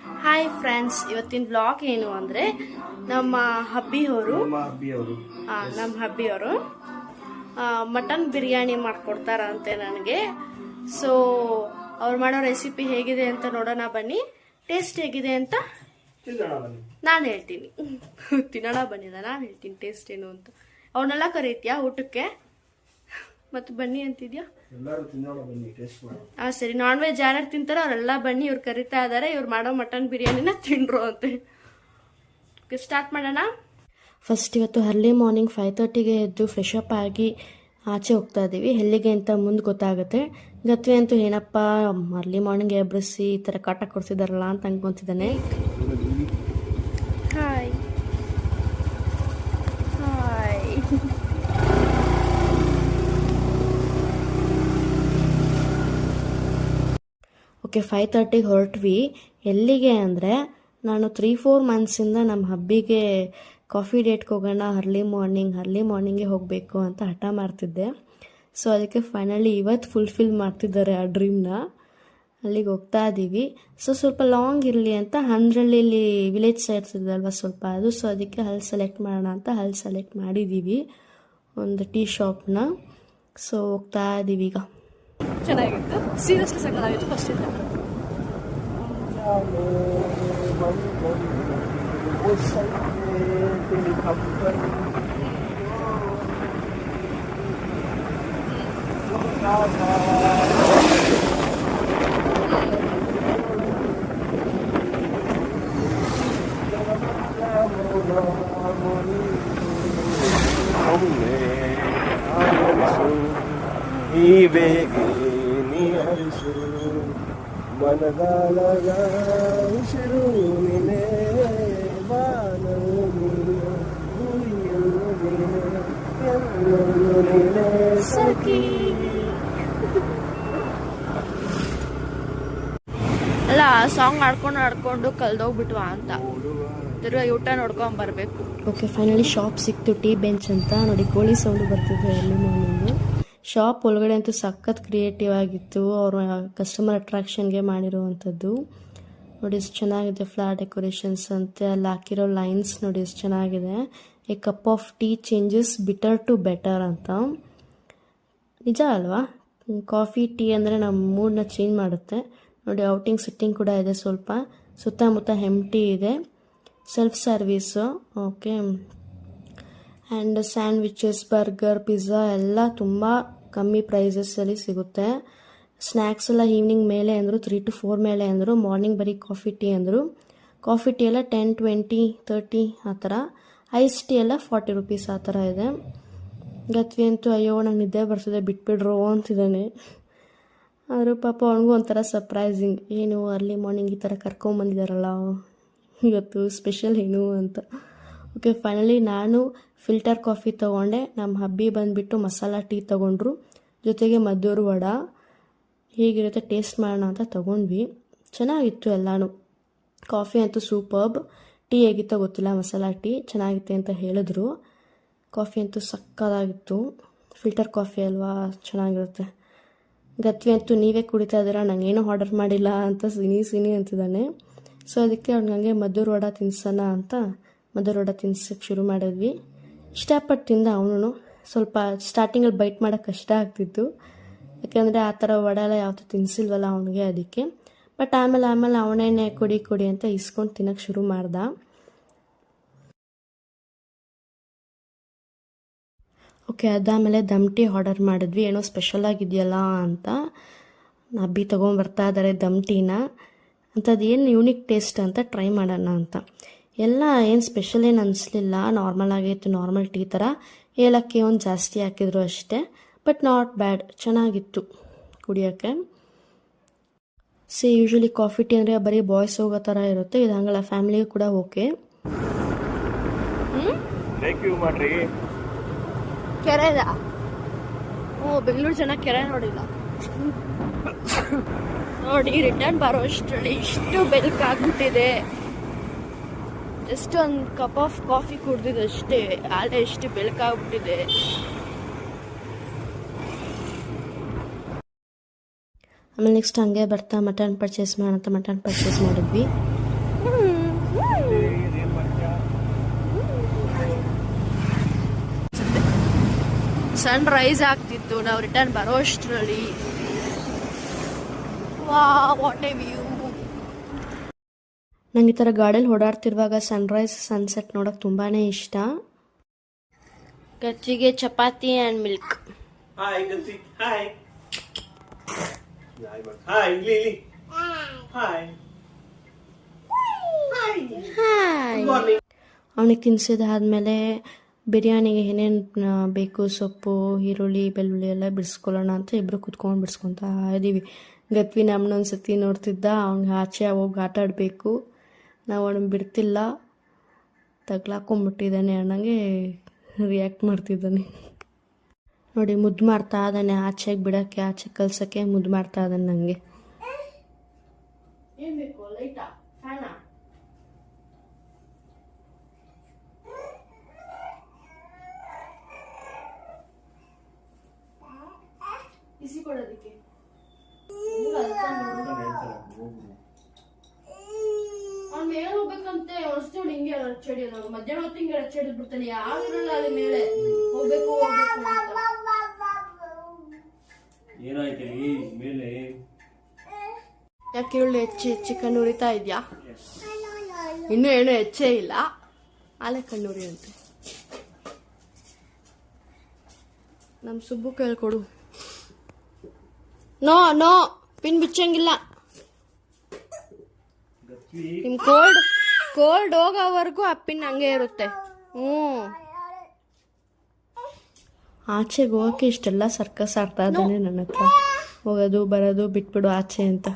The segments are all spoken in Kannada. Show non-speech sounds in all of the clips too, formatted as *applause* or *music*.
ಹಾಯ್ ಫ್ರೆಂಡ್ಸ್ ಇವತ್ತಿನ ಬ್ಲಾಗ್ ಏನು ಅಂದರೆ ನಮ್ಮ ಹಬ್ಬಿಯವರು ಆ, ನಮ್ಮ ಹಬ್ಬಿಯವರು ಮಟನ್ ಬಿರಿಯಾನಿ ಮಾಡಿಕೊಡ್ತಾರಂತೆ ನನಗೆ. ಸೊ ಅವ್ರು ಮಾಡೋ ರೆಸಿಪಿ ಹೇಗಿದೆ ಅಂತ ನೋಡೋಣ ಬನ್ನಿ. ಟೇಸ್ಟ್ ಹೇಗಿದೆ ಅಂತ ನಾನು ಹೇಳ್ತೀನಿ. ತಿನ್ನೋಣ ಬನ್ನಿ ನಾನು ಹೇಳ್ತೀನಿ *laughs* ಟೇಸ್ಟ್ ಏನು ಅಂತ. ಅವನ್ನೆಲ್ಲ ಕರೀತೀಯಾ ಊಟಕ್ಕೆ? ಮತ್ತು ಬನ್ನಿ ಅಂತಿದ್ಯಾ? ಎಲ್ಲರೂ ತಿನ್ನೋಣ ಬನ್ನಿ ಟೇಸ್ಟ್ ಮಾಡೋಣ. ಆ ಸರಿ ನಾನ್ ವೆಜ್ ಯಾರ್ಯಾರು ತಿಂತಾರೋ ಅವರೆಲ್ಲ ಬನ್ನಿ ಇವ್ರು ಕರಿತಾ ಇದ್ದಾರೆ ಇವ್ರು ಮಾಡೋ ಮಟನ್ ಬಿರಿಯಾನಿನ ತಿಂಡ್ರು ಅಂತೆ. ಸ್ಟಾರ್ಟ್ ಮಾಡೋಣ. ಫಸ್ಟ್ ಇವತ್ತು ಅರ್ಲಿ ಮಾರ್ನಿಂಗ್ ಫೈವ್ ತರ್ಟಿಗೆ ಎದ್ದು ಫ್ರೆಶ್ ಅಪ್ ಆಗಿ ಆಚೆ ಹೋಗ್ತಾ ಇದ್ದೀವಿ. ಎಲ್ಲಿಗೆ ಅಂತ ಮುಂದೆ ಗೊತ್ತಾಗುತ್ತೆ. ಗತ್ವೆ ಅಂತೂ ಏನಪ್ಪ ಅರ್ಲಿ ಮಾರ್ನಿಂಗ್ ಎಬ್ರಿಸಿ ಈ ಥರ ಕಾಟ ಕೊಡ್ಸಿದಾರಲ್ಲ ಅಂತ ಅನ್ಕೊಂತಿದ್ದಾನೆ ಹಾಯ್ ಹಾಯ್ ಓಕೆ ಫೈವ್ ತರ್ಟಿಗೆ ಹೊರಟ್ವಿ. ಎಲ್ಲಿಗೆ ಅಂದರೆ ನಾನು ತ್ರೀ ಫೋರ್ ಮಂತ್ಸಿಂದ ನಮ್ಮ ಹಬ್ಬಿಗೆ ಕಾಫಿ ಡೇಟ್ಗೆ ಹೋಗೋಣ ಅರ್ಲಿ ಮಾರ್ನಿಂಗ್ ಅರ್ಲಿ ಮಾರ್ನಿಂಗೇ ಹೋಗಬೇಕು ಅಂತ ಹಠ ಮಾಡ್ತಿದ್ದೆ. ಸೊ ಅದಕ್ಕೆ ಫೈನಲಿ ಇವತ್ತು ಫುಲ್ಫಿಲ್ ಮಾಡ್ತಿದ್ದಾರೆ ಆ ಡ್ರೀಮ್ನ ಅಲ್ಲಿಗೆ ಹೋಗ್ತಾ ಇದ್ದೀವಿ ಸೊ ಸ್ವಲ್ಪ ಲಾಂಗ್ ಇರಲಿ ಅಂತ ಹಂಡ್ರಳ್ಳಿಲಿ ವಿಲೇಜ್ ಸೇರ್ತಿದ್ದಲ್ವ ಸ್ವಲ್ಪ ಅದು. ಸೊ ಅದಕ್ಕೆ ಅಲ್ಲಿ ಸೆಲೆಕ್ಟ್ ಮಾಡೋಣ ಅಂತ ಅಲ್ಲಿ ಸೆಲೆಕ್ಟ್ ಮಾಡಿದ್ದೀವಿ ಒಂದು ಟೀ ಶಾಪ್ನ ಸೊ ಹೋಗ್ತಾ ಇದ್ದೀವಿ ಈಗ. ಚೆನ್ನಾಗಿತ್ತು. ಸೀರಿಯಸ್ಲಿ ಸಕ್ಕತ್ತಾಗಿತ್ತು ಫಸ್ಟ್ ಇಂದ ನೀವೇಗೆ ನೀ ಹರಿಸು ಮನದಾಳದ ಉಸಿರು ನೀನೆ ಬಾನವು ನೀನೆ ಗುರಿಯು ನೀನೆ ಎಲ್ಲವೂ ನೀನೆ ಸಖಿ ಅಲ್ಲ ಸಾಂಗ್ ಆಡ್ಕೊಂಡು ಆಡ್ಕೊಂಡು ಕಲ್ದೋಗ್ಬಿಟ್ವಾ ಅಂತ. ತಿರ್ಗಾ ಊಟ ನೋಡ್ಕೊಂಡ್ ಬರ್ಬೇಕು ಓಕೆ ಫೈನಲಿ ಶಾಪ್ ಸಿಕ್ತು ಟೀ ಬೆಂಚ್ ಅಂತ. ನೋಡಿ ಕೋಳಿ ಸೌಂಡ್ ಬರ್ತಿದೆ ಅಲ್ಲಿ ಶಾಪ್ ಒಳಗಡೆ ಅಂತೂ ಸಖತ್ ಕ್ರಿಯೇಟಿವ್ ಆಗಿತ್ತು. ಅವ್ರ ಕಸ್ಟಮರ್ ಅಟ್ರಾಕ್ಷನ್ಗೆ ಮಾಡಿರುವಂಥದ್ದು. ನೋಡಿ ಎಷ್ಟು ಚೆನ್ನಾಗಿದೆ ಫ್ಲಾಟ್ ಡೆಕೋರೇಷನ್ಸ್ ಅಂತೆ. ಅಲ್ಲಿ ಹಾಕಿರೋ ಲೈನ್ಸ್ ನೋಡಿ ಎಷ್ಟು ಚೆನ್ನಾಗಿದೆ. A cup of tea changes bitter to better ಅಂತ. ನಿಜ ಅಲ್ವಾ? ಕಾಫಿ ಟೀ ಅಂದರೆ ನಮ್ಮ ಮೂಡನ್ನ ಚೇಂಜ್ ಮಾಡುತ್ತೆ. ನೋಡಿ ಔಟಿಂಗ್ ಸಿಟ್ಟಿಂಗ್ ಕೂಡ ಇದೆ ಸ್ವಲ್ಪ. ಸುತ್ತಮುತ್ತ ಹೆಮ್ಟಿ ಇದೆ. Self service okay and sandwiches burger pizza ಎಲ್ಲ ತುಂಬ ಕಮ್ಮಿ ಪ್ರೈಸಸಲ್ಲಿ ಸಿಗುತ್ತೆ. ಸ್ನ್ಯಾಕ್ಸ್ ಎಲ್ಲ ಈವ್ನಿಂಗ್ ಮೇಲೆ ಅಂದರು ತ್ರೀ ಟು ಫೋರ್ ಮೇಲೆ ಅಂದರು ಮಾರ್ನಿಂಗ್ ಬರೀ ಕಾಫಿ ಟೀ ಅಂದರು. ಕಾಫಿ ಟೀ ಎಲ್ಲ ಟೆನ್ ಟ್ವೆಂಟಿ ತರ್ಟಿ ಆ ಥರ. ಐಸ್ ಟೀ ಎಲ್ಲ ಫಾರ್ಟಿ ರುಪೀಸ್ ಆ ಥರ ಇದೆ. ಗತ್ವಿ ಅಂತೂ, ಅಯ್ಯೋ, ನಂಗೆ ನಿದ್ದೆ ಬರ್ತದೆ, ಬಿಟ್ಬಿಡ್ರು ಅಂತಿದ್ದಾನೆ. ಆದರೂ ಪಾಪ ಅವನಿಗೂ ಒಂಥರ ಸರ್ಪ್ರೈಸಿಂಗ್ ಏನು ಅರ್ಲಿ ಮಾರ್ನಿಂಗ್ ಈ ಥರ ಕರ್ಕೊಂಬಂದಿದ್ದಾರಲ್ಲ ಇವತ್ತು ಸ್ಪೆಷಲ್ ಏನು? ಅಂತ. ಓಕೆ ಫೈನಲಿ ನಾನು ಫಿಲ್ಟರ್ ಕಾಫಿ ತಗೊಂಡೆ. ನಮ್ಮ ಹಬ್ಬಿ ಬಂದುಬಿಟ್ಟು ಮಸಾಲ ಟೀ ತೊಗೊಂಡ್ರು. ಜೊತೆಗೆ ಮದ್ದೂರು ವಡ. ಹೇಗಿರುತ್ತೆ, ಟೇಸ್ಟ್ ಮಾಡೋಣ ಅಂತ ತೊಗೊಂಡ್ವಿ. ಚೆನ್ನಾಗಿತ್ತು ಎಲ್ಲನೂ. ಕಾಫಿ ಅಂತೂ ಸೂಪರ್ಬ್. ಟೀ ಹೇಗಿತ್ತೋ ಗೊತ್ತಿಲ್ಲ, ಮಸಾಲ ಟೀ. ಚೆನ್ನಾಗಿತ್ತೆ ಅಂತ ಹೇಳಿದ್ರು. ಕಾಫಿ ಅಂತೂ ಸಕ್ಕದಾಗಿತ್ತು. ಫಿಲ್ಟರ್ ಕಾಫಿ ಅಲ್ವಾ, ಚೆನ್ನಾಗಿರುತ್ತೆ. ಗತ್ವಿ ಅಂತೂ ನೀವೇ ಕುಡಿತಾ ಇದ್ದೀರಾ, ನಂಗೇನೂ ಆರ್ಡರ್ ಮಾಡಿಲ್ಲ ಅಂತ ಸಿನಿ ಸಿನಿ ಅಂತಿದ್ದಾನೆ. ಸೊ, ಅದಕ್ಕೆ ಅವ್ನಿಗೆ ಮದ್ದೂರು ವಡ ತಿನ್ಸೋಣ ಅಂತ ಮದ್ದೂರು ವಡ ತಿನ್ಸಕ್ಕೆ ಶುರು ಮಾಡಿದ್ವಿ. ಇಷ್ಟಪಟ್ಟು ತಿಂದ ಅವನು ಸ್ವಲ್ಪ ಸ್ಟಾರ್ಟಿಂಗಲ್ಲಿ ಬೈಟ್ ಮಾಡೋಕ್ಕೆ ಕಷ್ಟ ಆಗ್ತಿತ್ತು. ಯಾಕೆಂದರೆ ಆ ಥರ ವಡೆ ಎಲ್ಲ ಯಾವತ್ತೂ ತಿನ್ಸಿಲ್ವಲ್ಲ ಅವನಿಗೆ ಅದಕ್ಕೆ. ಬಟ್ ಆಮೇಲೆ ಆಮೇಲೆ ಅವನೇನೆ ಕೊಡಿ ಕೊಡಿ ಅಂತ ಇಸ್ಕೊಂಡು ತಿನ್ನೋಕ್ಕೆ ಶುರು ಮಾಡ್ದ. ಓಕೆ ಅದಾದಮೇಲೆ ದಮ್ ಟೀ ಆರ್ಡರ್ ಮಾಡಿದ್ವಿ. ಏನೋ ಸ್ಪೆಷಲ್ ಆಗಿದೆಯಲ್ಲ ಅಂತ. ಅಬ್ಬಿ ತೊಗೊಂಬರ್ತಾ ಇದ್ದಾರೆ ದಮ್ ಟೀನ ಅಂಥದ್ದು ಯೂನಿಕ್ ಟೇಸ್ಟ್ ಅಂತ ಟ್ರೈ ಮಾಡೋಣ ಅಂತ. ಎಲ್ಲ ಏನು ಸ್ಪೆಷಲ್ ಏನು ಅನಿಸ್ಲಿಲ್ಲ. ನಾರ್ಮಲ್ ಆಗಿತ್ತು ನಾರ್ಮಲ್ ಟೀ ಥರ ಏಲಕ್ಕಿ ಒಂದು ಜಾಸ್ತಿ ಹಾಕಿದ್ರು ಅಷ್ಟೇ. ಬಟ್ ನಾಟ್ ಬ್ಯಾಡ್ ಚೆನ್ನಾಗಿತ್ತು ಕುಡಿಯೋಕ್ಕೆ. ಸಿ ಯೂಶ್ವಲಿ ಕಾಫಿ ಟೀ ಅಂದರೆ ಬರೀ ಬಾಯ್ಸ್ ಹೋಗೋ ಥರ ಇರುತ್ತೆ. ಇದು ಹಂಗಲ್ಲ ಫ್ಯಾಮಿಲಿಗೆ ಕೂಡ ಓಕೆ ಕೆರೆದ ಓ ಬೆಂಗಳೂರು ಜನ ಕೆರೆ ನೋಡಿಲ್ಲ. ನೋಡಿ ರಿಟರ್ನ್ ಬರೋ ಅಷ್ಟರಲ್ಲಿ ಇಷ್ಟು ಬೆಲ್ಕಾಗ್ಬಿಟ್ಟಿದೆ ಜಸ್ಟ್ ಒಂದು ಕಪ್ ಆಫ್ ಕಾಫಿ ಕುಡ್ದಿದ್ದು ಅಷ್ಟೇ ಆಲೆ ಎಷ್ಟು ಬೆಳಕಾಗ್ಬಿಟ್ಟಿದೆ ಆಮೇಲೆ ನೆಕ್ಸ್ಟ್ ಹಂಗೆ ಬರ್ತಾ ಮಟನ್ ಪರ್ಚೇಸ್ ಮಾಡೋಂತ ಮಟನ್ ಪರ್ಚೇಸ್ ಮಾಡಿದ್ವಿ. ಸನ್ ರೈಸ್ ಆಗ್ತಿತ್ತು ನಾವು ರಿಟರ್ನ್ ಬರೋ ಅಷ್ಟರಲ್ಲಿ. ವಾ ವಾಟ್ ಎ ವ್ಯೂ ನಂಗೆ ಈ ಥರ ಗಾಡಿಯಲ್ಲಿ ಓಡಾಡ್ತಿರುವಾಗ ಸನ್ರೈಸ್ ಸನ್ಸೆಟ್ ನೋಡೋಕೆ ತುಂಬಾ ಇಷ್ಟ. ಗಜ್ಜಿಗೆ ಚಪಾತಿ ಆ್ಯಂಡ್ ಮಿಲ್ಕ್ ಹಾಯ್ ಗಂತಿ ಹಾಯ್ ಹಾಯ್ ಇಲ್ಲಿ ಇಲ್ಲಿ ಹಾಯ್ ಹಾಯ್ ಅವನಿಗೆ ತಿನ್ಸಿದಾದ್ಮೇಲೆ ಬಿರಿಯಾನಿಗೆ ಏನೇನು ಬೇಕು ಸೊಪ್ಪು ಈರುಳ್ಳಿ ಬೆಳ್ಳುಳ್ಳಿ ಎಲ್ಲ ಬಿಡಿಸ್ಕೊಳ್ಳೋಣ ಅಂತ ಇಬ್ಬರು ಕುತ್ಕೊಂಡು ಬಿಡಿಸ್ಕೊತಾ ಇದ್ದೀವಿ ಗತ್ವಿ ನಮ್ಮನ್ನ ಒಂದ್ಸತಿ ನೋಡ್ತಿದ್ದ ಅವ್ನಿಗೆ ಆಚೆ ಹೋಗಿ ಆಟ ಆಡಬೇಕು ನಾವು ಅವನು ಬಿಡ್ತಿಲ್ಲ. ತಗ್ಲಾಕೊಂಬಿಟ್ಟಿದ್ದಾನೆ ಅನ್ನಂಗೆ ರಿಯಾಕ್ಟ್ ಮಾಡ್ತಿದ್ದಾನೆ ನೋಡಿ ಮುದ್ದು ಮಾಡ್ತಾ ಇದ್ದಾನೆ ಆಚೆಗೆ ಬಿಡೋಕ್ಕೆ ಆಚೆ ಕಲ್ಸೋಕ್ಕೆ ಮುದ್ದು ಮಾಡ್ತಾ ಇದ್ದಾನೆ ನನಗೆ ಏನು ಬೇಕು ಲೈಟಾ ಫ್ಯಾನಾ ಬಿಸಿ ಕೊಡೋದಕ್ಕೆ ಅವ್ನ ಮೇಲೆ ಹೋಗ್ಬೇಕಂತೆ ಅಷ್ಟು ಹಿಂಗೆ ರಚ್ಚಡಿ ನಾವು ಮಧ್ಯಾಹ್ನ ಹೊತ್ತು ಹಿಂಗೆ ರಚ್ಚಡಿ ಬಿಡ್ತಾನೆ ಯಾವಿರಲ್ಲ ಅಲ್ಲಿ ಮೇಲೆ. ಹೋಗ್ಬೇಕು ಹೋಗ್ಬೇಕು ಅಂತ. ಏನಾಯ್ತು ಈ ಮೇಲೆ? ಯಾಕೆ ಇವಳು ಹೆಚ್ಚು ಹೆಚ್ಚು ಕಣ್ಣು ಉರಿತಾ ಇದೆಯಾ? ಇನ್ನೂ ಏನೂ ಹೆಚ್ಚೇ ಇಲ್ಲ. ಆಲೆ ಕಣ್ಣು ಉರಿಯಂತೆ ನಮ್ಮ ಸುಬ್ಬು ಕೇಳ್ಕೊಡು. ನೋ ನೋ ಪಿನ್ ಬಿಚ್ಚಂಗಿಲ್ಲ. ನಿಮ್ ಕೋಲ್ಡ್ ಕೋಲ್ಡ್ ಹೋಗೋವರೆಗೂ ಅಪ್ಪಿನ ಪಿನ್ ಹಂಗೆ ಇರುತ್ತೆ. ಹ್ಞೂ ಆಚೆಗೆ ಹೋಗಕ್ಕೆ ಇಷ್ಟೆಲ್ಲ ಸರ್ಕಸ್ ಆಡ್ತಾ ಇದ್ದಾನೆ ನನ್ನ ಹತ್ರ. ಹೋಗೋದು ಬರೋದು ಬಿಟ್ಬಿಡು ಆಚೆ ಅಂತ.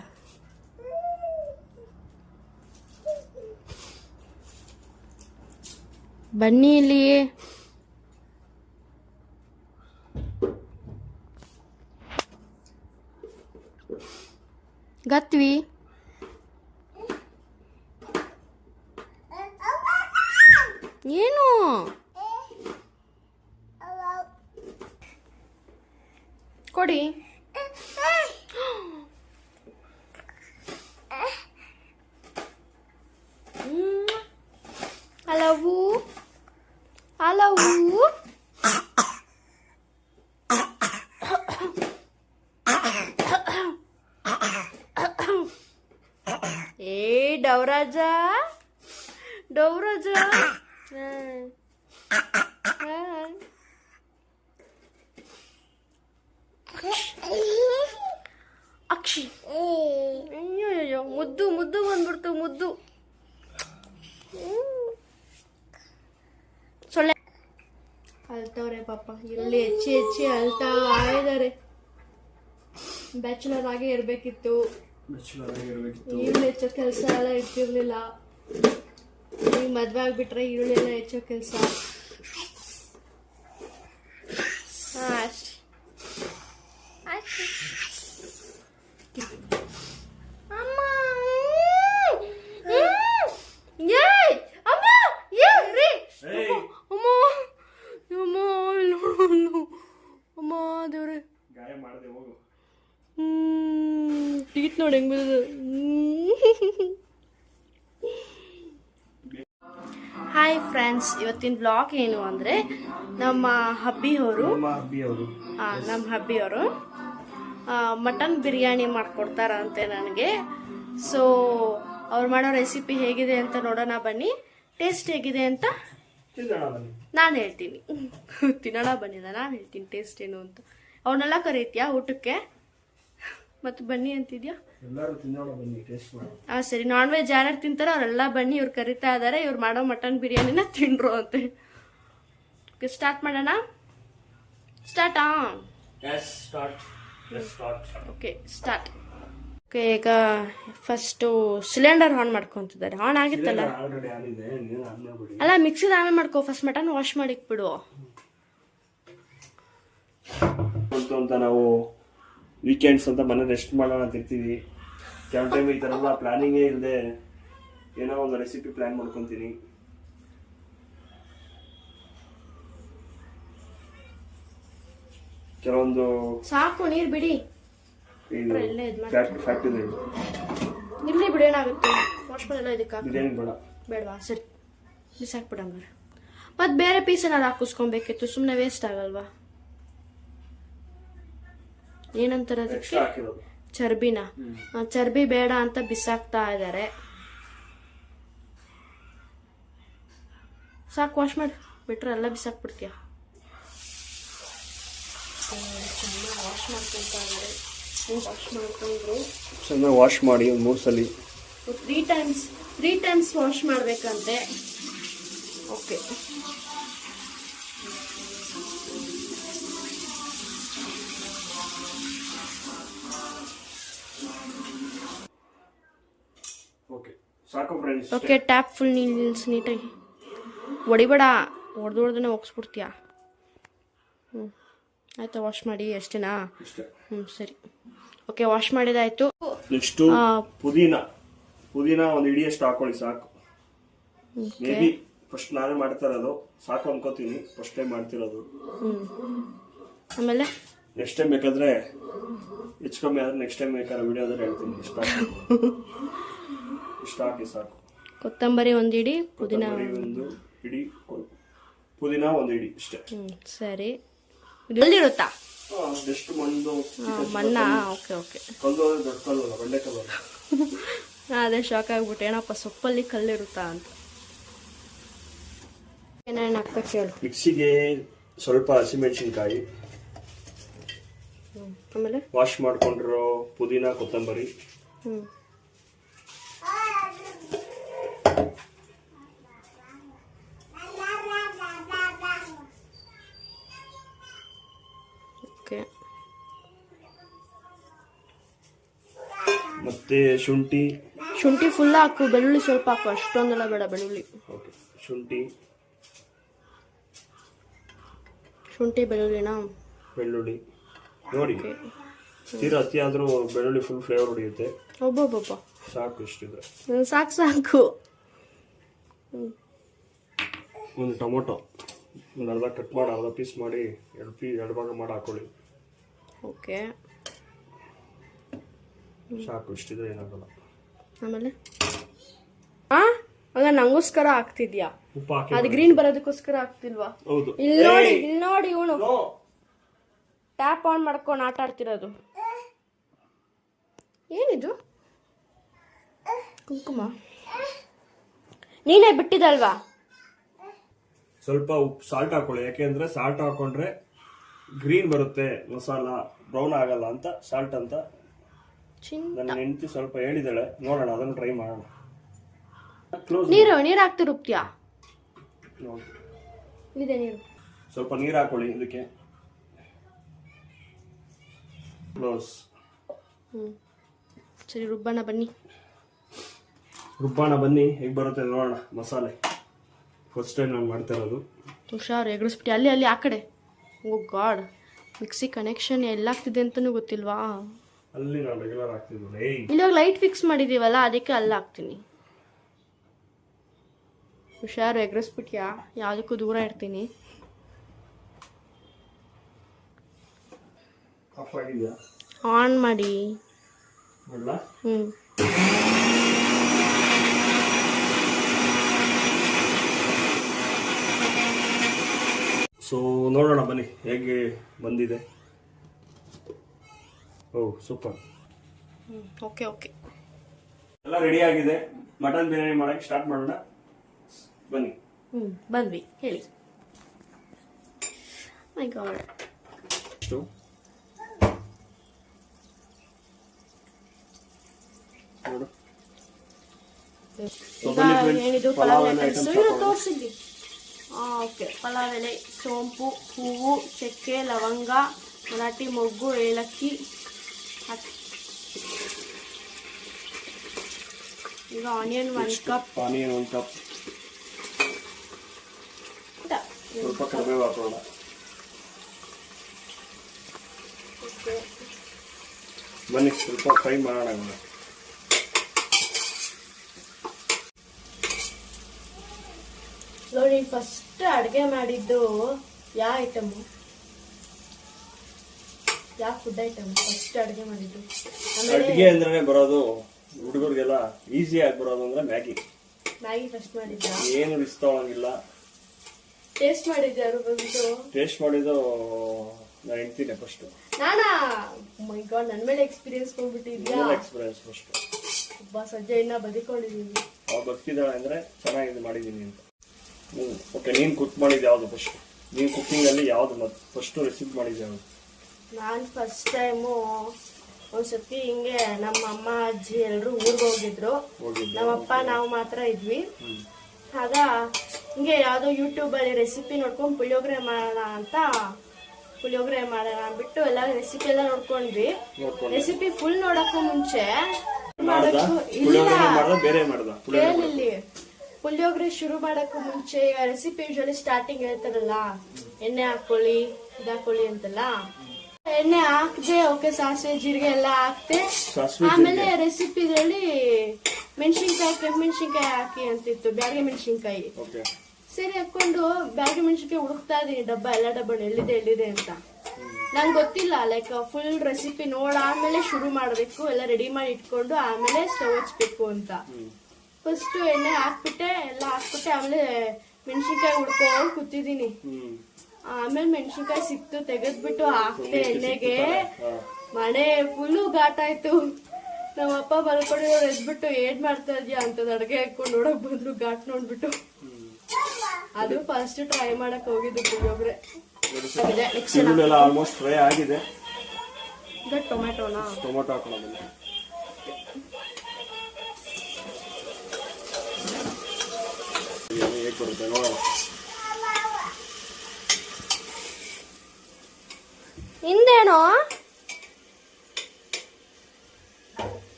ಬನ್ನಿ ಇಲ್ಲಿ. ಗತ್ವಿ. ಏನು? ಕೊಡಿ. ಹಲವು. ಹಲವು. ಏ ಡವರಾಜ. ಹಾಯ್. ಅಕ್ಷಿ. ಅಯ್ಯೋ ಅಯ್ಯೋ ಮುದ್ದು ಮುದ್ದು ಬಂದ್ಬಿಡ್ತು ಮುದ್ದು. ಹ್ಮ್. ಸೊಳ್ಳೆ. ಅಳ್ತವ್ರೆ ಪಾಪ ಎಲ್ಲಿ ಹೆಚ್ಚಿ ಹೆಚ್ಚಿ ಅಳ್ತಾ ಇದ್ದಾರೆ ಬ್ಯಾಚುಲರ್ ಆಗೇ ಇರ್ಬೇಕಿತ್ತು. ಇಲ್ಲಿ ಹೆಚ್ಚು ಹೆಚ್ಚೋ ಕೆಲಸ ಎಲ್ಲ ಇರ್ತಿರ್ಲಿಲ್ಲ. ಈಗ ಮದುವೆ ಆಗಿಬಿಟ್ರೆ ಈರುಳ್ಳಿ ಎಲ್ಲ ಹೆಚ್ಚೋ ಕೆಲಸ ಹಾ ಅಷ್ಟೇ ಅಷ್ಟೇ ಅಮ್ಮ ಹ್ಮ್. ಏಯ್! ಅಮ್ಮ! ಏಯ್, ರೀ! ಏಯ್! ಅಮ್ಮ ಅಮ್ಮ ಇಲ್ಲಿ ನೋಡು. ಅಮ್ಮ ದೇವ್ರೆ ಗಾಯ ಮಾಡದೆ ಹೋಗು ಹ್ಮ್ ಟೀತ್ ನೋಡಿ ಹೆಂಗ್ ಬಿದ್ದದು ಹಾಯ್ ಫ್ರೆಂಡ್ಸ್ ಇವತ್ತಿನ ಬ್ಲಾಗ್ ಏನು ಅಂದರೆ ನಮ್ಮ ಹಬ್ಬಿಯವರು. ಹಬ್ಬಿ ಅವರು ನಮ್ಮ ಹಬ್ಬಿಯವರು. ಮಟನ್ ಬಿರಿಯಾನಿ ಮಾಡಿಕೊಡ್ತಾರಂತೆ ನನಗೆ. ಸೊ ಅವ್ರು ಮಾಡೋ ರೆಸಿಪಿ ಹೇಗಿದೆ ಅಂತ ನೋಡೋಣ ಬನ್ನಿ. ಟೇಸ್ಟ್ ಹೇಗಿದೆ ಅಂತ ನಾನು ಹೇಳ್ತೀನಿ. ತಿನ್ನೋಣ ಬನ್ನಿ ನಾನು ಹೇಳ್ತೀನಿ *laughs* ಟೇಸ್ಟ್ ಏನು ಅಂತ. ಅವನ್ನೆಲ್ಲ ಕರೀತೀಯಾ ಊಟಕ್ಕೆ? ಮತ್ತು ಬನ್ನಿ ಅಂತಿದ್ಯಾ? ಹಾ ತಿನ್ನೋಣ ಬನ್ನಿ ಟೇಸ್ಟ್ ಮಾಡಿ ಹಾಂ ಸರಿ. ನಾನ್ ವೆಜ್ ಯಾರ್ಯಾರು ತಿಂತಾರೋ ಅವರೆಲ್ಲ ಬನ್ನಿ ಇವ್ರು ಕರಿತಾ ಇದ್ದಾರೆ ಇವ್ರು ಮಾಡೋ ಮಟನ್ ಬಿರಿಯಾನಿನ ತಿಂಡ್ರು ಅಂತೆ. ಸ್ಟಾರ್ಟ್ ಮಾಡೋಣ? ಸ್ಟಾರ್ಟಾ yes start yes start okay start okay ಈಗ ಫಸ್ಟು ಸಿಲಿಂಡರ್ ಆನ್ ಮಾಡ್ಕೊಂತಿದ್ದಾರೆ. ಆನ್ ಆಗಿತ್ತಲ್ಲ? ಅಲ್ಲ ಮಿಕ್ಸಿದ ಆಮೇಲೆ ಮಾಡ್ಕೋ. ಫಸ್ಟ್ ಮಟನ್ ವಾಶ್ ಮಾಡಿಕ್ಬಿಡು ಬಿಡು ಅಂತ ನಾವು ವೀಕೆಂಡ್ಸ್ ಅಂತ ಮನೆ ರೆಸ್ಟ್ ಮಾಡೋಣ ಅಂತ ಇರ್ತೀವಿ. ಕೆಲವು ಟೈಮ್ ಈ ಥರ ಎಲ್ಲ ಪ್ಲಾನಿಂಗೇ ಇಲ್ಲದೆ ಏನೋ ಒಂದು ರೆಸಿಪಿ ಪ್ಲ್ಯಾನ್ ಮಾಡ್ಕೊತೀನಿ. ಕೆಲವೊಂದು ಸಾಕು ನೀರು ಬಿಡಿ. ಮತ್ ಇಲ್ಲೇ ಇರ್ಲಿ ಬಿಡು ಏನಾಗುತ್ತೆ? ವಾಶ್ ಮಾಡಲ್ಲ ಇದಕ್ಕೆ? ಬಿರಿಯಾನಿ ಬೇಡ. ಬೇಡವಾ? ಸರಿ. ಬಿಸಾಕ್ಬಿಡಂಗಾರೆ ಮತ್ತು ಬೇರೆ ಪೀಸ್ ಏನಾದ್ರು ಹಾಕಿಸ್ಕೊಬೇಕಿತ್ತು? ಸುಮ್ಮನೆ ವೇಸ್ಟ್ ಆಗಲ್ವಾ? ಏನಂತಾರೆ ಅದಕ್ಕೆ? ಚರ್ಬಿನ. ಚರ್ಬಿ ಬೇಡ ಅಂತ ಬಿಸಾಕ್ತಾ ಇದ್ದಾರೆ ಸಾಕು ವಾಶ್ ಮಾಡಿ. ಬಿಟ್ರೆ ಎಲ್ಲ ಬಿಸಾಕ್ಬಿಡ್ತೀಯ. ಚೆನ್ನಾಗಿ ವಾಶ್ ಮಾಡ್ಕೊತಾ ಇದ್ದಾರೆ ವಾಶ್ ಮಾಡ್ಕೊಂಡ್ರು ಚೆನ್ನಾಗಿ ವಾಶ್ ಮಾಡಿ ಒಂದು ಮೂರು ಸಲ three times three times wash ಮಾಡಬೇಕಂತೆ. Okay ಸಾಕು ಫ್ರೆಂಡ್ಸ್ ಓಕೆ ಟ್ಯಾಪ್ ಫುಲ್ ನಿಲ್ಸ್ ನೀಟಾಗಿ ಹೊಡಿಬೇಡ ಹೊಡೆದು ಹೊಡೆದೇ ಒಗ್ಸ್ಬಿಡ್ತೀಯಾ? ಹ್ಞೂ ಆಯಿತಾ ವಾಶ್ ಮಾಡಿ ಅಷ್ಟೇನಾ ಹ್ಞೂ ಸರಿ. Okay wash ಮಾಡಿದಾಯ್ತು. ನೆಕ್ಸ್ಟು ಪುದೀನ. ಪುದೀನ ಒಂದು ಇಡಿಯಷ್ಟು ಹಾಕೊಳ್ಳಿ ಸಾಕು. ಮೇ ಓಕೆ ಬಿ ಫಸ್ಟ್ ನಾನೇ ಮಾಡ್ತಾ ಇರೋದು ಸಾಕು ಅನ್ಕೋತೀನಿ ಫಸ್ಟ್ ಟೈಮ್ ಮಾಡ್ತಿರೋದು. ಆಮೇಲೆ? ನೆಕ್ಸ್ಟ್ ಟೈಮ್ ಬೇಕಾದ್ರೆ ಹೆಚ್ಚು ಕಮ್ಮಿ ಆದ್ರೆ ನೆಕ್ಸ್ಟ್ ಟೈಮ್ ಬೇಕಾದ್ರೆ ವಿಡಿಯೋದಲ್ಲಿ ಹೇಳ್ತೀನಿ ಇಷ್ಟ *laughs* ಇಷ್ಟ ಹಾಕಿ ಸಾಕು. ಕೊತ್ತಂಬರಿ ಒಂದು ಇಡಿ ಪುದೀನ ಕೊತ್ತಂಬರಿ ಒಂದು ಇಡಿ ಪುದೀನ ಒಂದು ಇಡಿ ಇಷ್ಟೇ ಹ್ಞೂ ಸರಿ. ಇರುತ್ತಾ ಜಸ್ಟ್ ಒಂದು ಮನ್ನ ಓಕೆ ಓಕೆ. ಕಲ್ಲು ದೊಡ್ಡ ಕಲ್ಲು ಅಲ್ಲ ಬಂಡೆ ಕಲ್ಲು ಅದೇ ಶಾಕ್ ಆಗ್ಬಿಟ್ಟು. ಏನಪ್ಪ ಸೊಪ್ಪಲ್ಲಿ ಕಲ್ಲಿರುತ್ತಾ ಅಂತ. ಏನೇನು ಹಾಕ್ಬೇಕು ಹೇಳು ಮಿಕ್ಸಿಗೆ ಸ್ವಲ್ಪ ಹಸಿಮೆಣಸಿನ್ಕಾಯಿ. ಆಮೇಲೆ? ವಾಶ್ ಮಾಡ್ಕೊಂಡಿರೋ ಪುದೀನ ಕೊತ್ತಂಬರಿ. ಹ್ಞೂ ಮತ್ತೆ ಶುಂಠಿ? ಶುಂಠಿ ಫುಲ್ ಹಾಕು ಬೆಳ್ಳುಳ್ಳಿ ಸ್ವಲ್ಪ ಹಾಕು ಅಷ್ಟೊಂದೆಲ್ಲ ಬೇಡ ಬೆಳ್ಳುಳ್ಳಿ. ಓಕೆ ಶುಂಠಿ? ಶುಂಠಿ ಬೆಳ್ಳುಳ್ಳಿನ? ಬೆಳ್ಳುಳ್ಳಿ. ನೋಡಿ ತೀರಾ ಅತಿ ಆದರೂ ಬೆಳ್ಳುಳ್ಳಿ ಫುಲ್ ಫ್ಲೇವರ್ ಹೊಡೆಯುತ್ತೆ. ಒಬ್ಬೊಬ್ಬಪ್ಪ ಸಾಕು ಇಷ್ಟಿದ್ರೆ. ಸಾಕು ಸಾಕು. ಒಂದು ಟೊಮೊಟೊ ಒಂದು ಅರ್ಧ ಕಟ್ ಮಾಡಿ ಅರ್ಧ ಪೀಸ್ ಮಾಡಿ ಎರಡು ಪೀ ಎರಡು ಭಾಗ ಮಾಡಿ ಹಾಕೊಳ್ಳಿ. ಓಕೆ. ಸಾಕು ಇಷ್ಟಿದ್ರೆ ಏನಾಗಲ್ಲ. ಆಮೇಲೆ? ಆ? ಅಲ್ಲ ನಂಗೋಸ್ಕರ ಆಗ್ತಿದ್ಯಾ ಉಪ್ಪು ಹಾಕಿ ಅದು ಗ್ರೀನ್ ಬರೋದಕ್ಕೋಸ್ಕರ ಆಗ್ತಿಲ್ವಾ ಹೌದು. ಇಲ್ಲಿ ನೋಡಿ ಇಲ್ಲಿ ನೋಡಿ ಇವನು. ಟ್ಯಾಪ್ ಆನ್ ಮಾಡ್ಕೊಂಡು ಆಟ ಆಡ್ತಿರೋದು. ಏನಿದು? ಕುಂಕುಮ? ನೀನೇ ಬಿಟ್ಟಿದಲ್ವಾ? ಸ್ವಲ್ಪ ಉಪ್ಪು ಸಾಲ್ಟ್ ಹಾಕೊಳ್ಳಿ. ಯಾಕೆಂದ್ರೆ ಸಾಲ್ಟ್ ಹಾಕೊಂಡ್ರೆ ಗ್ರೀನ್ ಬರುತ್ತೆ ಮಸಾಲ ಬ್ರೌನ್ ಆಗಲ್ಲ ಅಂತ ಸಾಲ್ಟ್ ಅಂತ. ನನ್ನ ಹೆಂಡತಿ ಸ್ವಲ್ಪ ಹೇಳಿದಾಳೆ. ನೋಡೋಣ ಅದನ್ನು ಟ್ರೈ ಮಾಡೋಣ. ಕ್ಲೋಸ್ ನೀರು ನೀರು ಹಾಕ್ತಿ ರುಬ್ತೀಯಾ ನೋಡಿ. ಇದೆ ನೀರು. ಸ್ವಲ್ಪ ನೀರು ಹಾಕೊಳ್ಳಿ ಇದಕ್ಕೆ. ಕ್ಲೋಸ್ ಹ್ಞೂ ಸರಿ ರುಬ್ಬಣ ಬನ್ನಿ. ರುಬ್ಬಾಣ ಬನ್ನಿ ಹೇಗೆ ಬರುತ್ತೆ ನೋಡೋಣ ಮಸಾಲೆ. ಫಸ್ಟ್ ಟೈಮ್ ನಾನು ಮಾಡ್ತಾ ಇರೋದು. ಹುಷಾರು ಎಗರಿಸ್ಬಿಟ್ಟು. ಅಲ್ಲಿ ಅಲ್ಲಿ ಆ ಕಡೆ. Oh god. ಮಿಕ್ಸಿ ಕನೆಕ್ಷನ್ ಎಲ್ಲಾಗ್ತಿದೆ ಅಂತಲೂ ಗೊತ್ತಿಲ್ವಾ? ಅಲ್ಲಿ ನಾನು ರೆಗ್ಯುಲರ್ ಆಗ್ತಿದ್ದೆ. ಇವಾಗ ಲೈಟ್ ಫಿಕ್ಸ್ ಮಾಡಿದೀವಲ್ಲ ಅದಕ್ಕೆ ಅಲ್ಲಿ ಹಾಕ್ತೀನಿ. ಹುಷಾರು ಎಗರಿಸ್ಬಿಟ್ಯಾ? ಯಾವುದಕ್ಕೂ ದೂರ ಇರ್ತೀನಿ. ಆನ್ ಮಾಡಿ. ಹ್ಞೂ ಸೊ ನೋಡೋಣ ಬನ್ನಿ ಹೇಗೆ ಬಂದಿದೆ. ಓ ಸೂಪರ್ ಓಕೆ ಓಕೆ ಎಲ್ಲ ರೆಡಿ ಆಗಿದೆ. ಮಟನ್ ಬಿರಿಯಾನಿ ಮಾಡಕ್ಕೆ ಸ್ಟಾರ್ಟ್ ಮಾಡೋಣ. ಬನ್ನಿ. ಹ್ಞೂ ಬಂದ್ವಿ ಹೇಳಿ. ಮೈ ಗಾಡ್ ನೋಡು. ಏನಿದು? ಪಲಾವ್ ಐಟಮ್ಸ್ ತೋರಿಸಿದ್ವಿ ಓಕೆ ಪಲಾವ್ ಎಲೆ ಸೋಂಪು ಹೂವು ಚಕ್ಕೆ ಲವಂಗ ಮರಾಠಿ ಮೊಗ್ಗು ಏಲಕ್ಕಿ ಹಾಕಿ ಈಗ ಆನಿಯನ್ ಒನ್ ಕಪ್ ಆನಿಯನ್ ಒಂದು ಕಪ್ ಸ್ವಲ್ಪ ಕರಿಬೇವು ಹಾಕೋಣ. ಬನ್ನಿ ಸ್ವಲ್ಪ ಫ್ರೈ ಮಾಡೋಣ ಇವಾಗ. ನೋಡಿ ಫಸ್ಟ್ ಅಡುಗೆ ಮಾಡಿದ್ದು ಯಾವ ಐಟಮು ಯಾವ ಫುಡ್ ಐಟಮ್ ಫಸ್ಟ್ ಅಡುಗೆ ಮಾಡಿದ್ದು. ಅಡುಗೆ ಅಡ್ಗೆ ಅಂದ್ರೆ ಬರೋದು ಹುಡುಗರಿಗೆಲ್ಲ ಈಸಿ ಆಗಿ ಬರೋದು ಅಂದ್ರೆ ಮ್ಯಾಗಿ ಮ್ಯಾಗಿ ಫಸ್ಟ್ ಮಾಡಿದ್ದ ಏನು ರಿಸ್ಕ್ ತಗೊಳಂಗಿಲ್ಲ. ಟೇಸ್ಟ್ ಅವರು ಬಂದು? ಟೇಸ್ಟ್ ಮಾಡಿದ್ದು ನಾನು ಹೇಳ್ತೀನಿ ಫಸ್ಟ್ ನಾನಾ? ಮೈ ಗಾಡ್ ನನ್ನ ಮೇಲೆ ಎಕ್ಸ್ಪೀರಿಯನ್ಸ್ ಹೋಗ್ಬಿಟ್ಟಿದ್ಯಾ ಎಕ್ಸ್ಪೀರಿಯನ್ಸ್ ಫಸ್ಟ್ ಒಬ್ಬ ಸಜ್ಜೆ ಇನ್ನ ಬದಿಕೊಂಡಿದ್ದೀನಿ ಅವ್ರು ಬರ್ತಿದ್ದಾಳೆ ಅಂದ್ರೆ ಚೆನ್ನಾಗಿ ಮಾಡಿದ್ದೀನಿ ಅಂತ. ಓಕೆ ನೀನ್ ಕುಕ್ ಮಾಡಿದ್ದು ಯಾವ್ದು ಫಸ್ಟ್ ನೀನ್ ಕುಕ್ಕಿಂಗ್ ಅಲ್ಲಿ ಯಾವ್ದು ಮತ್ತೆ ಫಸ್ಟ್ ರೆಸಿಪಿ ಮಾಡಿದ್ದು ಯಾವುದು? ನಾನ್ ಫಸ್ಟ್ ಟೈಮು ಒಂದ್ಸತಿ ಹಿಂಗೆ ನಮ್ಮ ಅಮ್ಮ ಅಜ್ಜಿ ಎಲ್ಲರೂ ಊರ್ಗ್ ಹೋಗಿದ್ರು. ನಮ್ಮಪ್ಪ ನಾವು ಮಾತ್ರ ಇದ್ವಿ. ಆಗ ಹಿಂಗೆ ಯಾವ್ದೋ ಯೂಟ್ಯೂಬಲ್ಲಿ ರೆಸಿಪಿ ನೋಡ್ಕೊಂಡು ಪುಳಿಯೋಗರೆ ಮಾಡೋಣ ಅಂತ ಪುಳಿಯೋಗರೆ ಮಾಡೋಣ ಅಂದ್ಬಿಟ್ಟು ಎಲ್ಲ ರೆಸಿಪಿ ಎಲ್ಲ ನೋಡ್ಕೊಂಡ್ವಿ. ನೋಡ್ಕೊಂಡು. ರೆಸಿಪಿ ಫುಲ್ ನೋಡಕ್ಕೂ ಮುಂಚೆ. ಮಾಡ್ದ? ಮಾಡಕ್ಕೂ ಪುಳಿಯೋಗರೆ ಇಲ್ಲ ಮಾಡ್ದ? ಬೇರೆ ಮಾಡ್ದ? ಪುಳಿಯೋಗರೆ ಕೇಳಿಲ್ಲಿ. ಪುಳಿಯೋಗರೆ ಶುರು ಮಾಡಕ್ಕೂ ಮುಂಚೆ ರೆಸಿಪಿ ಯೂಶಲಿ ಸ್ಟಾರ್ಟಿಂಗ್ ಹೇಳ್ತಾರಲ್ಲ ಎಣ್ಣೆ ಹಾಕೊಳ್ಳಿ ಇದಾಕೊಳ್ಳಿ ಅಂತಲ್ಲ ಎಣ್ಣೆ ಹಾಕ್ದೆ ಓಕೆ ಸಾಸಿವೆ ಜೀರಿಗೆ ಎಲ್ಲ ಹಾಕ್ತೆ ಆಮೇಲೆ ರೆಸಿಪಿದಲ್ಲಿ ಮೆಣಸಿನ್ಕಾಯಿ ಕೆಂಪು ಮೆಣಸಿನ್ಕಾಯಿ ಹಾಕಿ ಅಂತಿತ್ತು ಬ್ಯಾಗೆ ಮೆಣಸಿನ್ಕಾಯಿ. ಸರಿ ಹಾಕೊಂಡು ಬ್ಯಾಡಿಗೆ ಮೆಣಸಿನ್ಕಾಯಿ ಹುಡುಕ್ತಾ ಇದೀನಿ ಡಬ್ಬ ಎಲ್ಲ ಡಬ್ಬ ಎಲ್ಲಿದೆ ಎಲ್ಲಿದೆ ಅಂತ. ನಂಗೆ ಗೊತ್ತಿಲ್ಲ ಲೈಕ್ ಫುಲ್ ರೆಸಿಪಿ ನೋಡಾದ್ಮೇಲೆ ಶುರು ಮಾಡಬೇಕು ಎಲ್ಲ ರೆಡಿ ಮಾಡಿ ಇಟ್ಕೊಂಡು ಆಮೇಲೆ ಸ್ಟವ್ ಹಚ್ಬೇಕು ಅಂತ. ಫಸ್ಟ್ ಎಣ್ಣೆ ಹಾಕ್ಬಿಟ್ಟೆ ಎಲ್ಲ ಹಾಕ್ಬಿಟ್ಟೆ ಆಮೇಲೆ ಮೆಣಸಿನ್ಕಾಯಿ ಹುಡ್ಕೊಂಡು ಕೂತಿದ್ದೀನಿ. ಆಮೇಲೆ ಮೆಣಸಿನ್ಕಾಯಿ ಸಿಕ್ತು ತೆಗೆದ್ಬಿಟ್ಟು ಹಾಕ್ತೆ ಎಣ್ಣೆಗೆ. ಮನೆ ಫುಲ್ಲು ಘಾಟಾಯ್ತು ಆಯ್ತು. ನಮ್ಮ ಅಪ್ಪ ಬಲ್ಕೊಂಡು ಎದ್ಬಿಟ್ಟು ಏನ್ ಮಾಡ್ತಾ ಇದ್ಯಾ? ಅಂತ ಅಡ್ಗೆ ಹಾಕೊಂಡು ನೋಡಕ್ ಬಂದ್ರು ಘಾಟ್ ನೋಡ್ಬಿಟ್ಟು. ಅದು ಫಸ್ಟ್ ಟ್ರೈ ಮಾಡಕ್ ಹೋಗಿದ್ದು ಎಲ್ಲ ಆಲ್ಮೋಸ್ಟ್ ಫ್ರೈ ಆಗಿದೆ. ಈಗ ಟೊಮೆಟೊನಾ ಟೊಮೆಟೊ ಹಾಕೊಳ್ಳೋದಿಲ್ಲ ಹೇಗೆ ಬರುತ್ತೆ ನೋಡೋಣ ಹಿಂದೇನೋ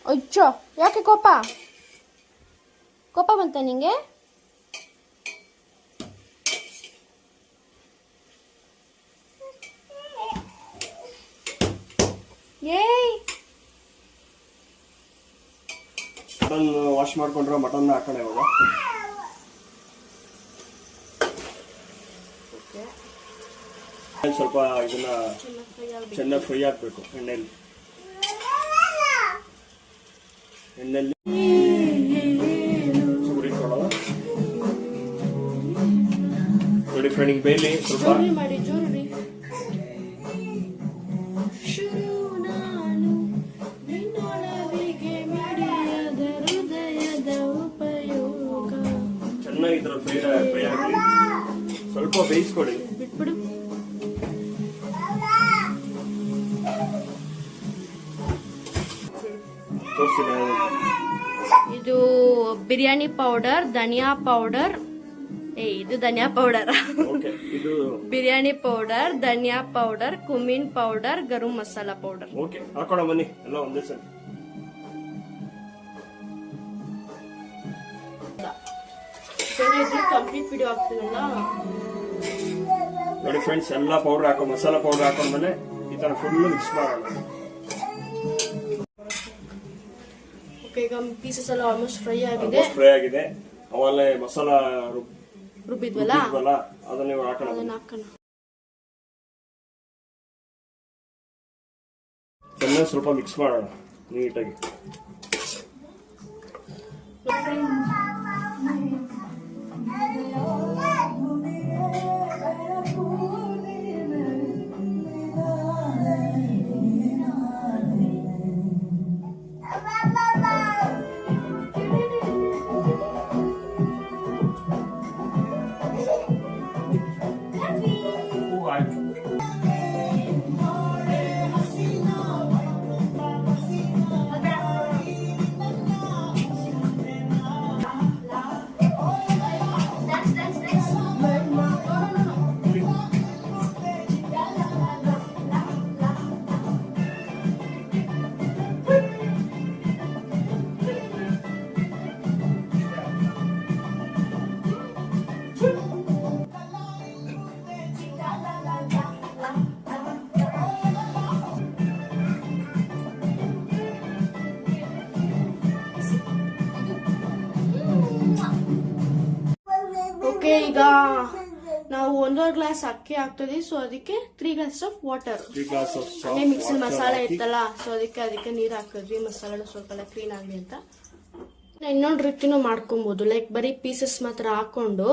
ಅಯ್ಯೋ ಯಾಕೆ ಕೋಪ ಕೋಪ ಬಂತ ನಿಂಗೆ ಏಯ್ ಮಟನ್ ವಾಶ್ ಮಾಡ್ಕೊಂಡ್ರೆ ಮಟನ್ ಹಾಕೋಣ ಇವಾಗ ಸ್ವಲ್ಪ ಇದನ್ನ ಚೆನ್ನಾಗಿ ಫ್ರೈ ಹಾಕ್ಬೇಕು ಎಣ್ಣೆಯಲ್ಲಿ ಎಣ್ಣೆಯಲ್ಲಿ ನೋಡಿ ಫ್ರೆಂಡ್ ಸ್ವಲ್ಪ. ಚೆನ್ನಾಗಿ ಇದ್ರ ಫ್ರೈ ಫ್ರೈ ಆಗಲಿ ಸ್ವಲ್ಪ ಬೇಯಿಸ್ಕೊಡಿ. ಬಿಟ್ಬಿಡು ಬಿರಿಯಾನಿ ಪೌಡರ್ ಧನಿಯಾ ಪೌಡರ್. ಏ ಇದು ಧನಿಯಾ ಪೌಡರ್? ಬಿರಿಯಾನಿ ಪೌಡರ್ ಧನಿಯಾ powder cumin powder garam masala powder. Okay ಹಾಕೋಣ ಬನ್ನಿ ಎಲ್ಲ ಒಂದೇ ಸಲ. ಕಂಪ್ಲೀಟ್ ವಿಡಿಯೋ ಆಗ್ತೀನಲ್ಲ ನೋಡಿ ಫ್ರೆಂಡ್ಸ್ ಎಲ್ಲ ಪೌಡರ್ ಹಾಕೋ ಮಸಾಲಾ ಪೌಡರ್ ಹಾಕೊಂಡ್ಮೇಲೆ ಈ ತರ ಫುಲ್ ಮಿಕ್ಸ್ ಮಾಡೋಣ. ಈಗ ಪೀಸಸ್ ಎಲ್ಲ ಆಲ್ಮೋಸ್ಟ್ ಫ್ರೈ ಆಗಿದೆ. ಫ್ರೈ ಆಗಿದೆ. ಅವಲ್ಲೇ ಮಸಾಲಾ ರುಬ್ಬಿದ್ವಲ್ಲ? ಅದನ್ನ ನೀವು ಹಾಕೋಣ ಅದನ್ನ ಹಾಕೋಣ. ಚೆನ್ನಾಗಿ ಸ್ವಲ್ಪ ಮಿಕ್ಸ್ ಮಾಡೋಣ ನೀಟಾಗಿ. ಅಕ್ಕಿ ಹಾಕ್ತದೆ ಸೊ ಅದಕ್ಕೆ three glass of water mixie ಮಸಾಲೆ ಇತ್ತಲ್ಲ ಸೊ ಅದಕ್ಕೆ ಅದಕ್ಕೆ ನೀರು ಹಾಕಿದ್ವಿ. ಮಸಾಲೆ ಸ್ವಲ್ಪ ಎಲ್ಲ ಕ್ಲೀನ್ ಆಗಲಿ ಅಂತ. ಇನ್ನೊಂದು ರೀತಿನೂ ಮಾಡ್ಕೊಬೋದು. ಲೈಕ್ ಬರೀ ಪೀಸಸ್ ಮಾತ್ರ ಹಾಕೊಂಡು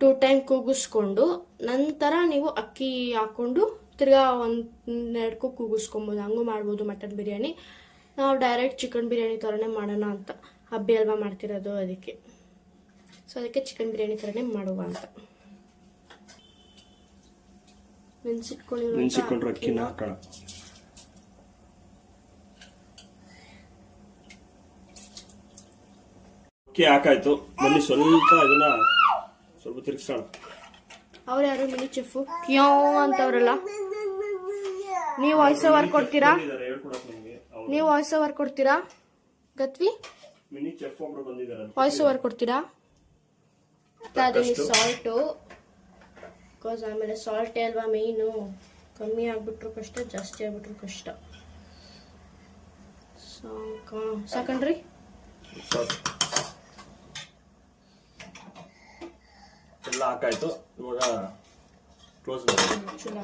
ಟೂ ಟೈಮ್ ಕೂಗಿಸ್ಕೊಂಡು ನಂತರ ನೀವು ಅಕ್ಕಿ ಹಾಕೊಂಡು ತಿರ್ಗಾ ಒಂದೆರಡು ಕೂಗಿಸ್ಕೊಬೋದು. ಹಂಗೂ ಮಾಡ್ಬೋದು ಮಟನ್ ಬಿರಿಯಾನಿ. ನಾವು ಡೈರೆಕ್ಟ್ ಚಿಕನ್ ಬಿರಿಯಾನಿ ಥರನೇ ಮಾಡೋಣ ಅಂತ. ಹಬ್ಬಿ ಅಲ್ವಾ ಮಾಡ್ತಿರೋದು ಅದಕ್ಕೆ. ಸೊ ಅದಕ್ಕೆ ಚಿಕನ್ ಬಿರಿಯಾನಿ ಥರನೇ ಮಾಡುವ ಅಂತ. ನೆನ್ಸಿಟ್ಕೊಂಡಿರೋ ಅಕ್ಕಿನ ಹಾಕೋಣ. ಅಕ್ಕಿ ಹಾಕಾಯ್ತು. ಬನ್ನಿ ಸ್ವಲ್ಪ ಅದನ್ನ ಸ್ವಲ್ಪ ತಿರ್ಗಿಸೋಣ. ಅವ್ರು ಯಾರು? ಮಿನಿ ಚೆಫ್ ಕ್ಯೋ ಅಂತವ್ರಲ್ಲ. ನೀವು ವಾಯ್ಸ್ ಓವರ್ ಕೊಡ್ತೀರಾ? ನೀವು ವಾಯ್ಸ್ ಓವರ್ ಕೊಡ್ತೀರಾ? ಗತ್ವಿ ವಾಯ್ಸ್ ಓವರ್ ಕೊಡ್ತೀರಾ? ಸಾಲ್ಟು ಬಿಕಾಸ್ ಆಮೇಲೆ ಸಾಲ್ಟೇ ಅಲ್ವಾ ಮೇಯ್ನು ಕಮ್ಮಿ ಆಗ್ಬಿಟ್ರು ಕಷ್ಟ ಜಾಸ್ತಿ ಆಗ್ಬಿಟ್ರು ಕಷ್ಟ. ಸಾಕ ಸಾಕಣ್ರಿ? ಸಾಕು. ಎಲ್ಲ ಹಾಕಾಯ್ತು. ಇವಾಗ ಕ್ಲೋಸ್ ಚುಲ.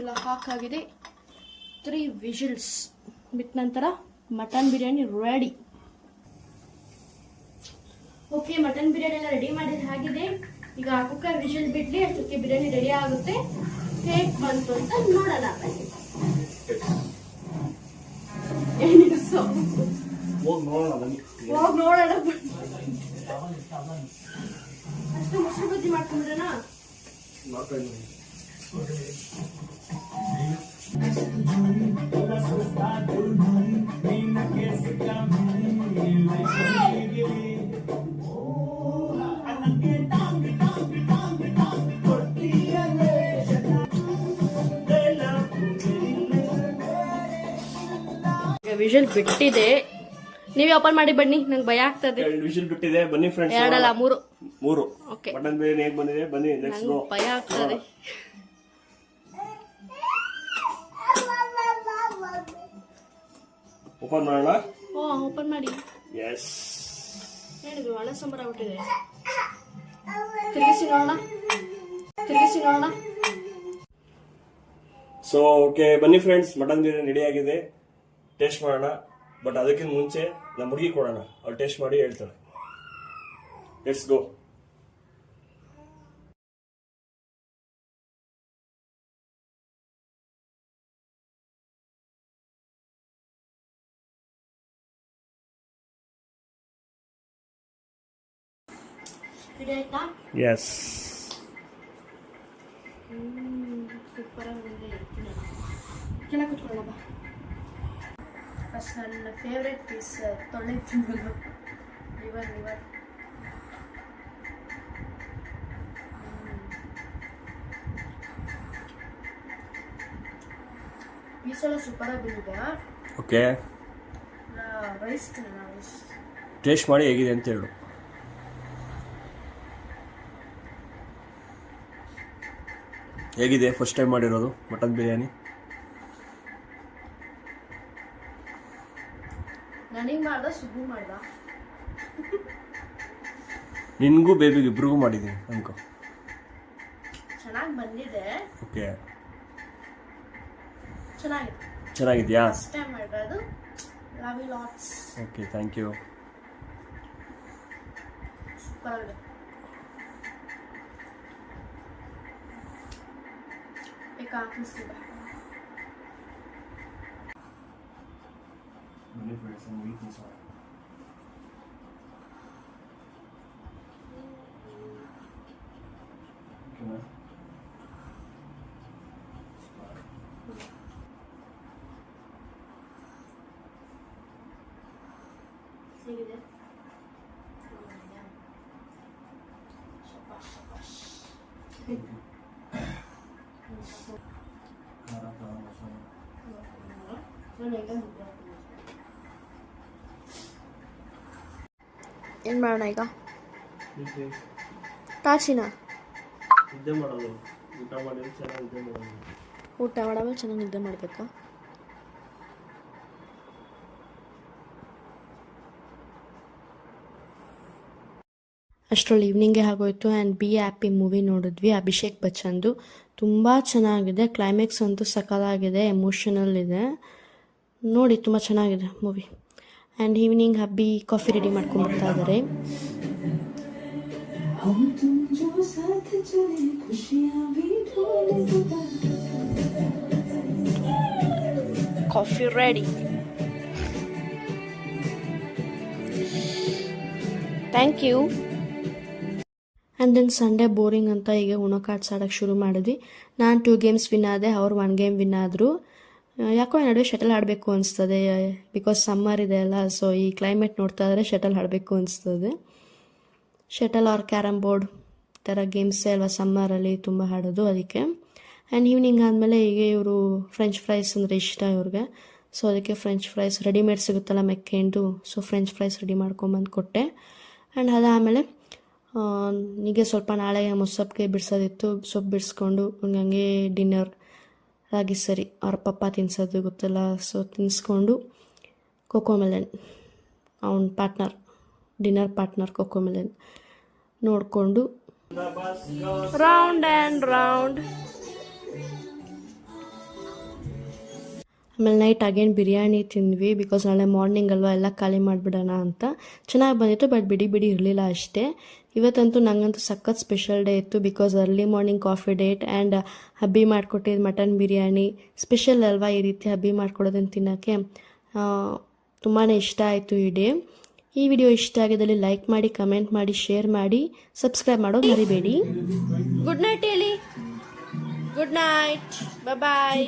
ಎಲ್ಲ ಹಾಕಾಗಿದೆ. ತ್ರೀ ವಿಜಿಲ್ಸ್ ಬಿಟ್ಟ ನಂತರ mutton biryani ready okay mutton biryani ಎಲ್ಲ ರೆಡಿ ಮಾಡಿದ ಹಾಗಿದೆ. ಈಗ ಕುಕ್ಕರ್ ವಿಶಲ್ ಬಿಡ್ಲಿ ಅಷ್ಟಕ್ಕೆ ಬಿರಿಯಾನಿ ರೆಡಿ ಆಗುತ್ತೆ. ಹೇಗ್ ಬಂತು ಅಂತ ನೋಡೋಣ? ಹೋಗಿ ನೋಡೋಣ ಅಷ್ಟು ಮೊಸರು ಬಜ್ಜಿ ಮಾಡ್ಕೊಂಡ್ರಣ ಮಾಡ್ತಾ ಬಿಟ್ಟಿದೆ. ನೀವೇ ಓಪನ್ ಮಾಡಿ ಬನ್ನಿ ನಂಗೆ ಭಯ ಆಗ್ತದೆ. ಎರಡು ವಿಷಲ್ ಬಿಟ್ಟಿದೆ. ಬನ್ನಿ ಫ್ರೆಂಡ್ಸ್ ಎರಡಲ್ಲ ಮೂರು. ಮೂರು. ಓಕೆ ಮಟನ್ ಬಿರಿಯಾನಿ ಹೇಗೆ ಬಂದಿದೆ. ಬನ್ನಿ ನೆಕ್ಸ್ಟ್ ನಂಗೆ ಭಯ ಆಗ್ತದೆ. ಓಪನ್ ಮಾಡೋಣ? ಓ ಓಪನ್ ಮಾಡಿ. ಎಸ್ ಹೇಳಿದ್ರು ಒಣ ಸಂಬರ ಬಿಟ್ಟಿದೆ ತಿರುಗಿಸಿ ನೋಡೋಣ. ತಿರುಗಿಸಿ ನೋಡೋಣ. ಸೊ ಓಕೆ ಬನ್ನಿ ಫ್ರೆಂಡ್ಸ್ ಮಟನ್ ಬಿರಿಯಾನಿ ರೆಡಿ ಆಗಿದೆ. ಟೇಸ್ಟ್ ಮಾಡೋಣ ಬಟ್ ಅದಕ್ಕಿಂತ ಮುಂಚೆ ನಮ್ಮ ಹುಡುಗಿ ಕೊಡೋಣ. ಅವ್ಳು ಟೇಸ್ಟ್ ಮಾಡಿ ಹೇಳ್ತಾಳೆ. ಲೆಟ್ಸ್ ಗೋ ಎಸ್ ಸೂಪರ್ ಆಗಿದೆ ಫಸ್ಟ್ ನನ್ನ ಫೇವ್ರೆಟ್ ಪೀಸ್ ತೊಳೆ ತಿನ್ನೋದು. ಲಿವರ್ ಲಿವರ್ ಪೀಸ್ ಎಲ್ಲ ಸೂಪರಾಗಿ ಬಂದಿದೆ ಓಕೆ. ರೈಸ್ ತಿನ್ನೋಣ ರೈಸ್ ಟೇಸ್ಟ್ ಮಾಡಿ ಹೇಗಿದೆ ಅಂತ ಹೇಳು. ಹೇಗಿದೆ? ಫಸ್ಟ್ ಟೈಮ್ ಮಾಡಿರೋದು ಮಟನ್ ಬಿರಿಯಾನಿ? ನನಗೆ ಮಾಡ್ದ ಸುಬ್ಬು ಮಾಡ್ದ. ಬೇಬಿ ಬೇಬಿಗೆ ಇಬ್ರಿಗೂ ಮಾಡಿದ್ದೀನಿ ಅನ್ಕೋ ಚೆನ್ನಾಗಿ ಬಂದಿದೆ. ಓಕೆ. ಚೆನ್ನಾಗಿದೆ. ಚೆನ್ನಾಗಿದ್ಯಾ? ಫಸ್ಟ್ ಟೈಮ್ ಮಾಡಿರೋದು. Love you lots okay thank you super ಆಗಿದೆ. ಬೇಕಾ deliverance and weakness on him. Okay. ಏನು ಮಾಡೋಣ ಈಗ? ನಿದ್ದೆ ಊಟ ಮಾಡಲು ಚೆನ್ನಾಗಿ ನಿದ್ದೆ ಮಾಡಬೇಕಾ? ಅಷ್ಟರಲ್ಲಿ ಈವ್ನಿಂಗೇ ಆಗೋಯ್ತು ಆ್ಯಂಡ್ ಬಿ ಹ್ಯಾಪಿ ಮೂವಿ ನೋಡಿದ್ವಿ. ಅಭಿಷೇಕ್ ಬಚ್ಚನ್ದು. ತುಂಬ ಚೆನ್ನಾಗಿದೆ. ಕ್ಲೈಮ್ಯಾಕ್ಸ್ ಅಂತೂ ಸಕಲಾಗಿದೆ ಎಮೋಷನಲ್ ಇದೆ. ನೋಡಿ ತುಂಬ ಚೆನ್ನಾಗಿದೆ movie and evening hubby coffee ready ಮಾಡ್ಕೊಂಡ್ಬರ್ತಾ ಇದ್ದಾರೆ coffee ready thank you and then Sunday boring ಅಂತ ಈಗ ಉಣಕಾಟ್ಸಾಡೋಕ್ಕೆ ಶುರು ಮಾಡಿದ್ವಿ. ನಾನು ಟೂ ಗೇಮ್ಸ್ ವಿನ್ ಆದೆ ಅವ್ರು ಒನ್ ಗೇಮ್ ವಿನ್ ಆದರು. ಯಾಕೋ ನಡುವೆ ಶಟಲ್ ಆಡಬೇಕು ಅನಿಸ್ತದೆ ಬಿಕಾಸ್ ಸಮ್ಮರ್ ಇದೆ ಅಲ್ಲ ಸೊ ಈ ಕ್ಲೈಮೇಟ್ ನೋಡ್ತಾ ಇದ್ರೆ ಶಟಲ್ ಆಡಬೇಕು ಅನಿಸ್ತದೆ. ಶಟಲ್ ಆರ್ ಕ್ಯಾರಮ್ ಬೋರ್ಡ್ ಥರ ಗೇಮ್ಸೇ ಅಲ್ವಾ ಸಮ್ಮರಲ್ಲಿ ತುಂಬ ಆಡೋದು ಅದಕ್ಕೆ. ಆ್ಯಂಡ್ ಈವ್ನಿಂಗ್ ಆದಮೇಲೆ ಈಗ ಇವರು ಫ್ರೆಂಚ್ ಫ್ರೈಸ್ ಅಂದರೆ ಇಷ್ಟ ಇವ್ರಿಗೆ. ಸೊ ಅದಕ್ಕೆ ಫ್ರೆಂಚ್ ಫ್ರೈಸ್ ರೆಡಿಮೇಡ್ ಸಿಗುತ್ತಲ್ಲ ಮೆಕ್ಕೆಂಡು ಸೊ ಫ್ರೆಂಚ್ ಫ್ರೈಸ್ ರೆಡಿ ಮಾಡ್ಕೊಂಬಂದು ಕೊಟ್ಟೆ. ಆ್ಯಂಡ್ ಅದಾದಮೇಲೆ ಹೀಗೆ ಸ್ವಲ್ಪ ನಾಳೆ ಮೊಸಪ್ಗೆ ಬಿಡಿಸೋದಿತ್ತು, ಸೊಪ್ಪು ಬಿಡಿಸ್ಕೊಂಡು ಹಂಗೆ ಡಿನ್ನರ್ ರಾಗಿ ಸರಿ, ಅವ್ರ ಪಪ್ಪ ತಿನ್ಸೋದು ಗೊತ್ತಲ್ಲ ಸೊ ತಿನ್ನಿಸ್ಕೊಂಡು ಕೊಕೋಮೆಲನ್ ಅವನ ಪಾರ್ಟ್ನರ್ ಡಿನ್ನರ್ ಪಾರ್ಟ್ನರ್ ಕೊಕೋಮೆಲನ್ ನೋಡಿಕೊಂಡು. ರೌಂಡ್ ಆ್ಯಂಡ್ ರೌಂಡ್ ಆಮೇಲೆ ನೈಟ್ ಅಗೇನ್ ಬಿರಿಯಾನಿ ತಿಂದ್ವಿ ಬಿಕಾಸ್ ನಾಳೆ ಮಾರ್ನಿಂಗ್ ಅಲ್ವಾ, ಎಲ್ಲ ಖಾಲಿ ಮಾಡಿಬಿಡೋಣ ಅಂತ. ಚೆನ್ನಾಗಿ ಬಂದಿತ್ತು ಬಟ್ ಬಿಡಿ ಬಿಡಿ ಇರಲಿಲ್ಲ ಅಷ್ಟೇ. ಇವತ್ತಂತೂ ನನಗಂತೂ ಸಖತ್ ಸ್ಪೆಷಲ್ ಡೇ ಇತ್ತು because early morning coffee date and hubby ಮಾಡಿಕೊಟ್ಟಿದ್ದು mutton biryani special ಅಲ್ವಾ ಈ ರೀತಿ ಹಬ್ಬಿ ಮಾಡ್ಕೊಡೋದನ್ನು ತಿನ್ನೋಕ್ಕೆ ತುಂಬಾ ಇಷ್ಟ ಆಯಿತು ಈ ಡೇ ಈ ವಿಡಿಯೋ ಇಷ್ಟ ಆಗಿದ್ದಲ್ಲಿ ಲೈಕ್ ಮಾಡಿ ಕಮೆಂಟ್ ಮಾಡಿ ಶೇರ್ ಮಾಡಿ ಸಬ್ಸ್ಕ್ರೈಬ್ ಮಾಡೋದು ಮರಿಬೇಡಿ. ಗುಡ್ ನೈಟ್ ಹೇಳಿ ಗುಡ್ ನೈಟ್ ಬಾಯ್